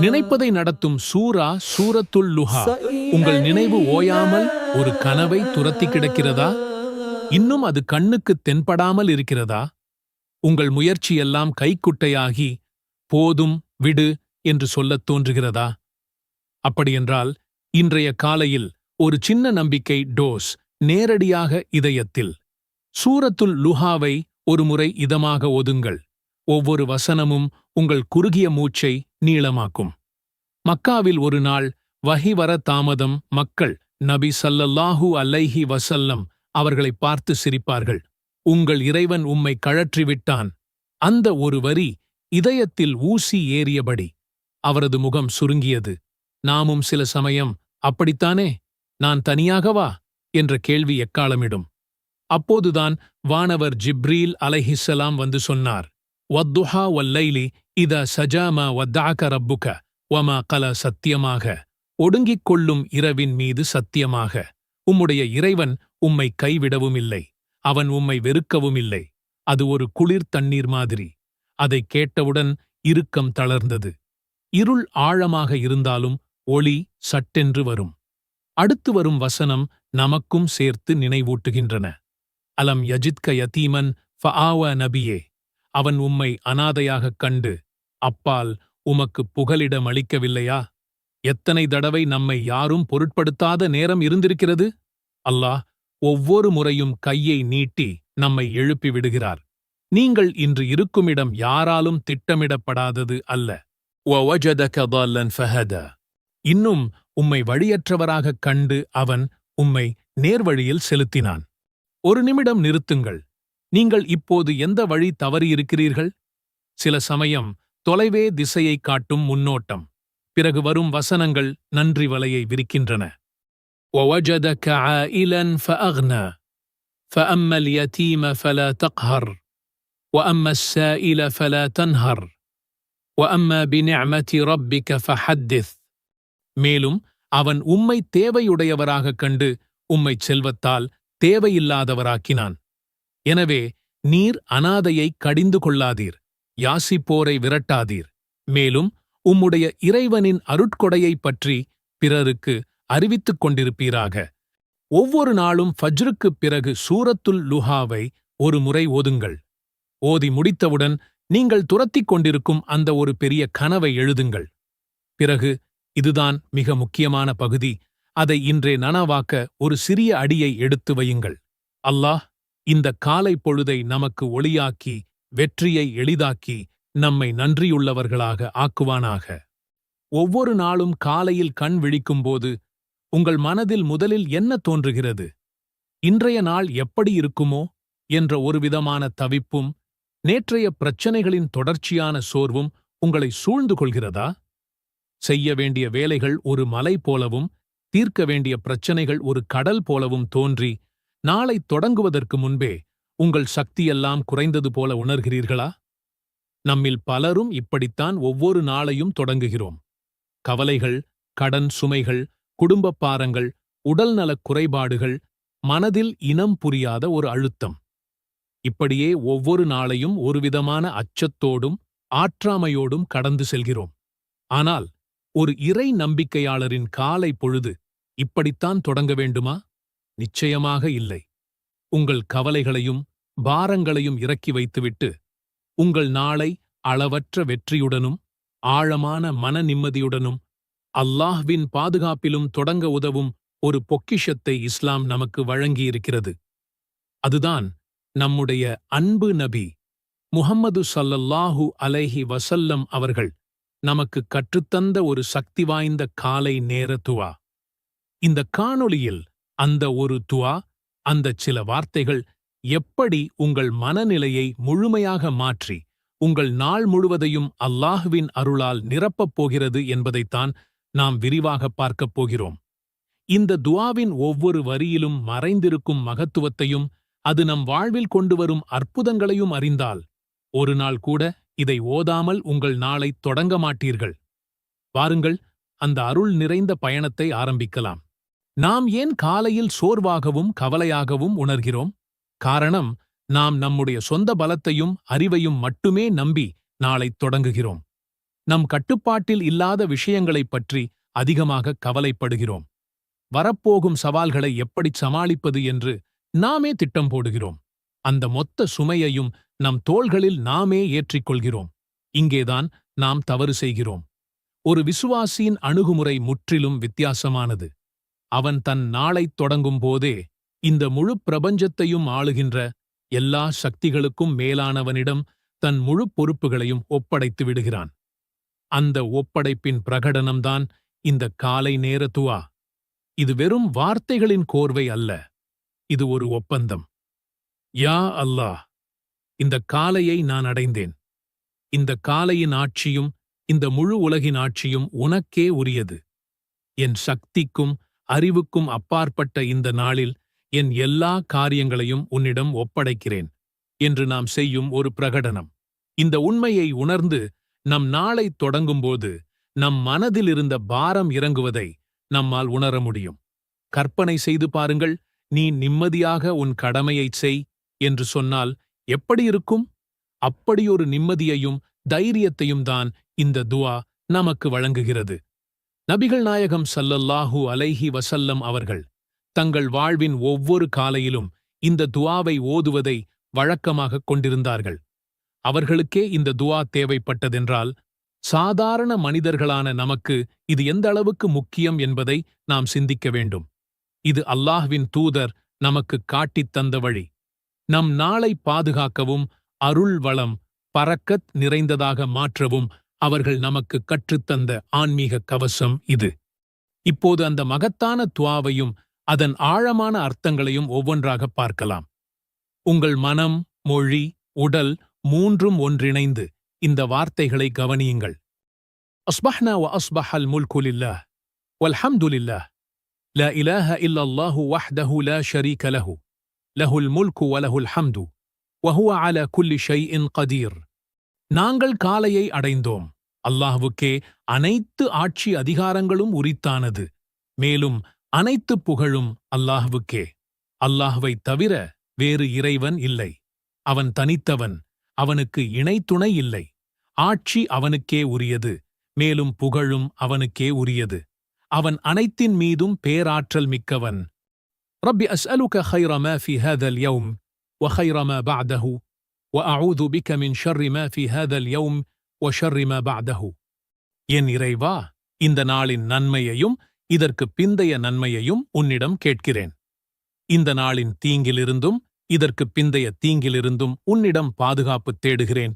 நினைப்பதை நடத்தும் சூரா சூரத்துல் லுஹா. உங்கள் நினைவு ஓயாமல் ஒரு கனவை துரத்தி கிடக்கிறதா? இன்னும் அது கண்ணுக்கு தென்படாமல் இருக்கிறதா? உங்கள் முயற்சியெல்லாம் கைக்குட்டையாகி போதும் விடு என்று சொல்லத் தோன்றுகிறதா? அப்படியென்றால் இன்றைய காலையில் ஒரு சின்ன நம்பிக்கை டோஸ் நேரடியாக இதயத்தில். சூரத்துல் லுஹாவை ஒருமுறை இதமாக ஒதுங்கள். ஒவ்வொரு வசனமும் உங்கள் குறுகிய மூச்சை நீளமாக்கும். மக்காவில் ஒரு நாள் வஹி வர தாமதம் மக்கள் நபி ஸல்லல்லாஹு அல்லைஹி வசல்லம் அவர்களை பார்த்து சிரிப்பார்கள். உங்கள் இறைவன் உம்மை கழற்றிவிட்டான் அந்த ஒரு வரி இதயத்தில் ஊசி ஏறியபடி. அவரது முகம் சுருங்கியது. நாமும் சில சமயம் அப்படித்தானே? நான் தனியாகவா? என்ற கேள்வி எக்காலமிடும். அப்போதுதான் வானவர் ஜிப்ரீல் அலைஹிஸ்ஸலாம் வந்து சொன்னார். வத்துஹா வல்லைலி இத சஜாமா வத்தாக்க ரப்புக வமா கல சத்தியமாக. ஒடுங்கிக் கொள்ளும் இரவின் மீது சத்தியமாக. உம்முடைய இறைவன் உம்மை கைவிடவும் இல்லை அவன் உம்மை வெறுக்கவும் இல்லை அது ஒரு குளிர் தண்ணீர் மாதிரி. அதைக் கேட்டவுடன் இறுக்கம் தளர்ந்தது. இருள் ஆழமாக இருந்தாலும் ஒளி சட்டென்று வரும். அடுத்து வரும் வசனம் நமக்கும் சேர்த்து நினைவூட்டுகின்றன. அலம் யஜித்க யதீமன் ஃபஆவ நபியே அவன் உம்மை அனாதையாகக் கண்டு அப்பால் உமக்கு புகலிடம் அளிக்கவில்லையா? எத்தனை தடவை நம்மை யாரும் பொருட்படுத்தாத நேரம் இருந்திருக்கிறது? அல்லாஹ் ஒவ்வொரு முறையும் கையை நீட்டி நம்மை எழுப்பி விடுகிறார் நீங்கள் இன்று இருக்குமிடம் யாராலும் திட்டமிடப்படாதது அல்ல. இன்னும் உம்மை வழியற்றவராகக் கண்டு அவன் உம்மை நேர்வழியில் செலுத்தினான். ஒரு நிமிடம் நிறுத்துங்கள். நீங்கள் இப்போது எந்த வழி தவறியிருக்கிறீர்கள்? சில சமயம் தொலைவே திசையைக் காட்டும் முன்னோட்டம் பிறகு வரும் வசனங்கள் நன்றி வலையை விரிக்கின்றன وَوَجَدَكَ عَائِلًا فَأَغْنَى فَأَمَّا الْيَتِيمَ فَلَا تَقْهَرْ وَأَمَّا السَّائِلَ فَلَا تَنْهَرْ وَأَمَّا بِنِعْمَةِ رَبِّكَ فَحَدِّثْ மேலும் அவன் உம்மை தேவையுடையவராகக் கண்டு உம்மைச் செல்வத்தால் தேவையில்லாதவராக்கினான் எனவே நீர் அனாதையை கடிந்து கொள்ளாதீர் யாசிப்போரை விரட்டாதீர். மேலும் உம்முடைய இறைவனின் அருட்கொடையைப் பற்றி பிறருக்கு அறிவித்துக் கொண்டிருப்பீராக. ஒவ்வொரு நாளும் ஃபஜ்ருக்குப் பிறகு சூரத்துல் லுஹாவை ஒரு முறை ஓதுங்கள். ஓதி முடித்தவுடன் நீங்கள் துரத்திக் கொண்டிருக்கும் அந்த ஒரு பெரிய கனவை எழுதுங்கள். பிறகு இதுதான் மிக முக்கியமான பகுதி. அதை இன்றே நனவாக்க ஒரு சிறிய அடியை எடுத்து வையுங்கள். அல்லாஹ் இந்த காலை பொழுதை நமக்கு ஒளியாக்கி வெற்றியை எளிதாக்கி நம்மை நன்றியுள்ளவர்களாக ஆக்குவானாக. ஒவ்வொரு நாளும் காலையில் கண் விழிக்கும்போது உங்கள் மனதில் முதலில் என்ன தோன்றுகிறது? இன்றைய நாள் எப்படி இருக்குமோ என்ற ஒருவிதமான தவிப்பும் நேற்றைய பிரச்சனைகளின் தொடர்ச்சியான சோர்வும் உங்களை சூழ்ந்து கொள்கிறதா? செய்ய வேண்டிய வேலைகள் ஒரு மலை போலவும் தீர்க்க வேண்டிய பிரச்சனைகள் ஒரு கடல் போலவும் தோன்றி நாளை தொடங்குவதற்கு முன்பே உங்கள் சக்தியெல்லாம் குறைந்தது போல உணர்கிறீர்களா? நம்மில் பலரும் இப்படித்தான் ஒவ்வொரு நாளையும் தொடங்குகிறோம். கவலைகள் கடன் சுமைகள் குடும்பப் பாரங்கள் உடல்நலக் குறைபாடுகள் மனதில் இனம் புரியாத ஒரு அழுத்தம். இப்படியே ஒவ்வொரு நாளையும் ஒருவிதமான அச்சத்தோடும் ஆற்றாமையோடும் கடந்து செல்கிறோம். ஆனால் ஒரு இறை நம்பிக்கையாளரின் காலை பொழுது இப்படித்தான் தொடங்க வேண்டுமா? நிச்சயமாக இல்லை. உங்கள் கவலைகளையும் பாரங்களையும் இறக்கி வைத்துவிட்டு உங்கள் நாளை அளவற்ற வெற்றியுடனும் ஆழமான மன நிம்மதியுடனும் அல்லாஹ்வின் பாதுகாப்பிலும் தொடங்க உதவும் ஒரு பொக்கிஷத்தை இஸ்லாம் நமக்கு வழங்கியிருக்கிறது. அதுதான் நம்முடைய அன்பு நபி முஹம்மது சல்லல்லாஹு அலைஹி வசல்லம் அவர்கள் நமக்கு கற்றுத்தந்த ஒரு சக்தி வாய்ந்த காலை நேர துவா. இந்த காணொளியில் அந்த ஒரு துவா அந்தச் சில வார்த்தைகள் எப்படி உங்கள் மனநிலையை முழுமையாக மாற்றி உங்கள் நாள் முழுவதையும் அல்லாஹுவின் அருளால் நிரப்பப் போகிறது என்பதைத்தான் நாம் விரிவாகப் பார்க்கப் போகிறோம். இந்த துவாவின் ஒவ்வொரு வரியிலும் மறைந்திருக்கும் மகத்துவத்தையும் அது நம் வாழ்வில் கொண்டு வரும் அற்புதங்களையும் அறிந்தால் ஒரு நாள் கூட இதை ஓதாமல் உங்கள் நாளை தொடங்க மாட்டீர்கள். வாருங்கள் அந்த அருள் நிறைந்த பயணத்தை ஆரம்பிக்கலாம். நாம் ஏன் காலையில் சோர்வாகவும் கவலையாகவும் உணர்கிறோம்? காரணம் நாம் நம்முடைய சொந்த பலத்தையும் அறிவையும் மட்டுமே நம்பி நாளைத் தொடங்குகிறோம். நம் கட்டுப்பாட்டில் இல்லாத விஷயங்களைப் பற்றி அதிகமாக கவலைப்படுகிறோம். வரப்போகும் சவால்களை எப்படிச் சமாளிப்பது என்று நாமே திட்டம் போடுகிறோம். அந்த மொத்த சுமையையும் நம் தோள்களில் நாமே ஏற்றிக்கொள்கிறோம். இங்கேதான் நாம் தவறு செய்கிறோம். ஒரு விசுவாசியின் அணுகுமுறை முற்றிலும் வித்தியாசமானது. அவன் தன் நாளைத் தொடங்கும் போதே இந்த முழு பிரபஞ்சத்தையும் ஆளுகின்ற எல்லா சக்திகளுக்கும் மேலானவனிடம் தன் முழு பொறுப்புகளையும் ஒப்படைத்து விடுகிறான். அந்த ஒப்படைப்பின் பிரகடனம்தான் இந்த காலை நேர துவா. இது வெறும் வார்த்தைகளின் கோர்வை அல்ல. இது ஒரு ஒப்பந்தம். யா அல்லாஹ்! இந்த காலையை நான் அடைந்தேன். இந்த காலையின் ஆட்சியும் இந்த முழு உலகின் ஆட்சியும் உனக்கே உரியது. என் சக்திக்கும் அறிவுக்கும் அப்பாற்பட்ட இந்த நாளில் என் எல்லா காரியங்களையும் உன்னிடம் ஒப்படைக்கிறேன் என்று நாம் செய்யும் ஒரு பிரகடனம். இந்த உண்மையை உணர்ந்து நம் நாளை தொடங்கும்போது நம் மனதில் இருந்த பாரம் இறங்குவதை நம்மால் உணர முடியும். கற்பனை செய்து பாருங்கள் நீ நிம்மதியாக உன் கடமையைச் செய் என்று சொன்னால் எப்படி இருக்கும்? அப்படியொரு நிம்மதியையும் தைரியத்தையும் தான் இந்த துவா நமக்கு வழங்குகிறது. நபிகள் நாயகம் சல்லல்லாஹூ அலைஹி வசல்லம் அவர்கள் தங்கள் வாழ்வின் ஒவ்வொரு காலையிலும் இந்த துவாவை ஓதுவதை வழக்கமாகக் கொண்டிருந்தார்கள். அவர்களுக்கே இந்த துவா தேவைப்பட்டதென்றால் சாதாரண மனிதர்களான நமக்கு இது எந்த அளவுக்கு முக்கியம் என்பதை நாம் சிந்திக்க வேண்டும். இது அல்லாஹ்வின் தூதர் நமக்கு காட்டித் தந்த வழி. நம் நாளை பாதுகாக்கவும் அருள் வளம் பறக்கத் நிறைந்ததாக மாற்றவும் அவர்கள் நமக்கு கற்றுத்தந்த ஆன்மீக கவசம் இது. இப்போது அந்த மகத்தான துவாவையும் அதன் ஆழமான அர்த்தங்களையும் ஒவ்வொன்றாக பார்க்கலாம். உங்கள் மனம் மொழி உடல் மூன்றும் ஒன்றிணைந்து இந்த வார்த்தைகளை கவனியுங்கள். அஸ்பஹ்னா வ அஸ்பஹல் முல்குலில்லா வல்ஹம்துலில்லா لا إله إلا الله وحده لا شريك له له الملك وله வஹுவ وهو குல்லி ஷை இன் கதீர். நாங்கள் காலையை அடைந்தோம். அல்லாஹ்வுக்கே அனைத்து ஆட்சி அதிகாரங்களும் உரித்தானது. மேலும் அனைத்து புகழும் அல்லாஹ்வுக்கே அல்லாஹ்வைத் தவிர வேறு இறைவன் இல்லை அவன் தனித்தவன் அவனுக்கு இணைத்துணை இல்லை ஆட்சி அவனுக்கே உரியது மேலும் புகழும் அவனுக்கே உரியது அவன் அனைத்தின் மீதும் பேராற்றல் மிக்கவன் رب أسألك خير ما في هذا اليوم وخير ما بعده وأعوذ بك من شر ما في هذا اليوم وشر ما بعده என் இறைவா இந்த நாளின் நன்மையையும் இதற்கு பிந்தைய நன்மையையும் உன்னிடம் கேட்கிறேன். இந்த நாளின் தீங்கிலிருந்தும் இதற்கு பிந்தைய தீங்கிலிருந்தும் உன்னிடம் பாதுகாப்பு தேடுகிறேன்.